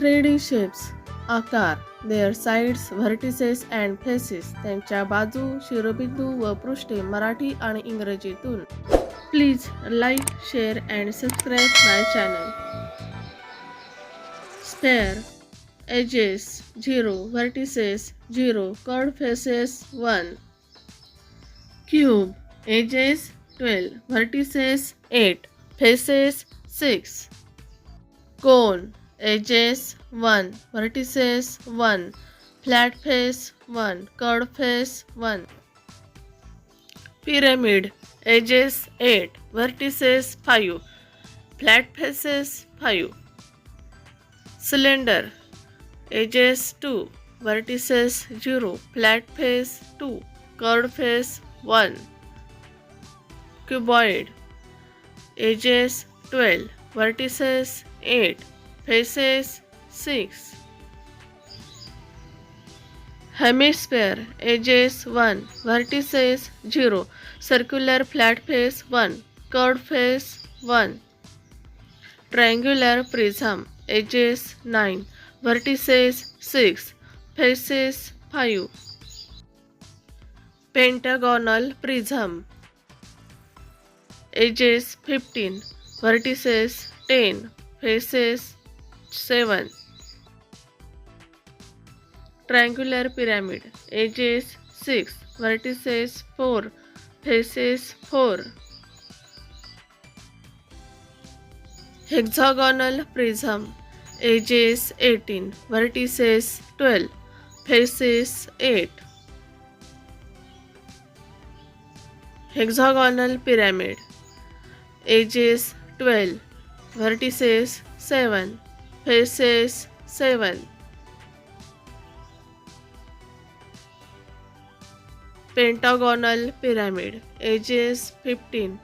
Shapes आकार their sides vertices and faces त्यांच्या बाजू शिरोबिंदू व पृष्ठे मराठी आणि इंग्रजीतून. Please like share and subscribe my channel. Sphere edges zero vertices zero curved faces one. Cube edges twelve vertices eight faces six. Cone edges 1 vertices 1 flat face 1 curved face 1 pyramid edges 8 vertices 5 flat faces 5 cylinder edges 2 vertices 0 flat face 2 curved face 1 cuboid edges 12 vertices 8 faces 6 hemisphere edges 1 vertices 0 circular flat face 1 curved face 1 triangular prism edges 9 vertices 6 faces 5 pentagonal prism edges 15 vertices 10 faces 7 triangular pyramid. Edges 6 vertices 4 faces 4 hexagonal prism. Edges 18 vertices 12 faces 8 hexagonal pyramid. Edges 12 vertices 7 faces seven pentagonal pyramid edges fifteen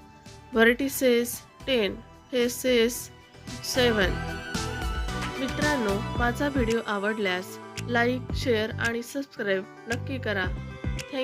vertices ten faces seven मित्रांनो माझा video आवडल्यास like share आणि subscribe नक्की करा. Thank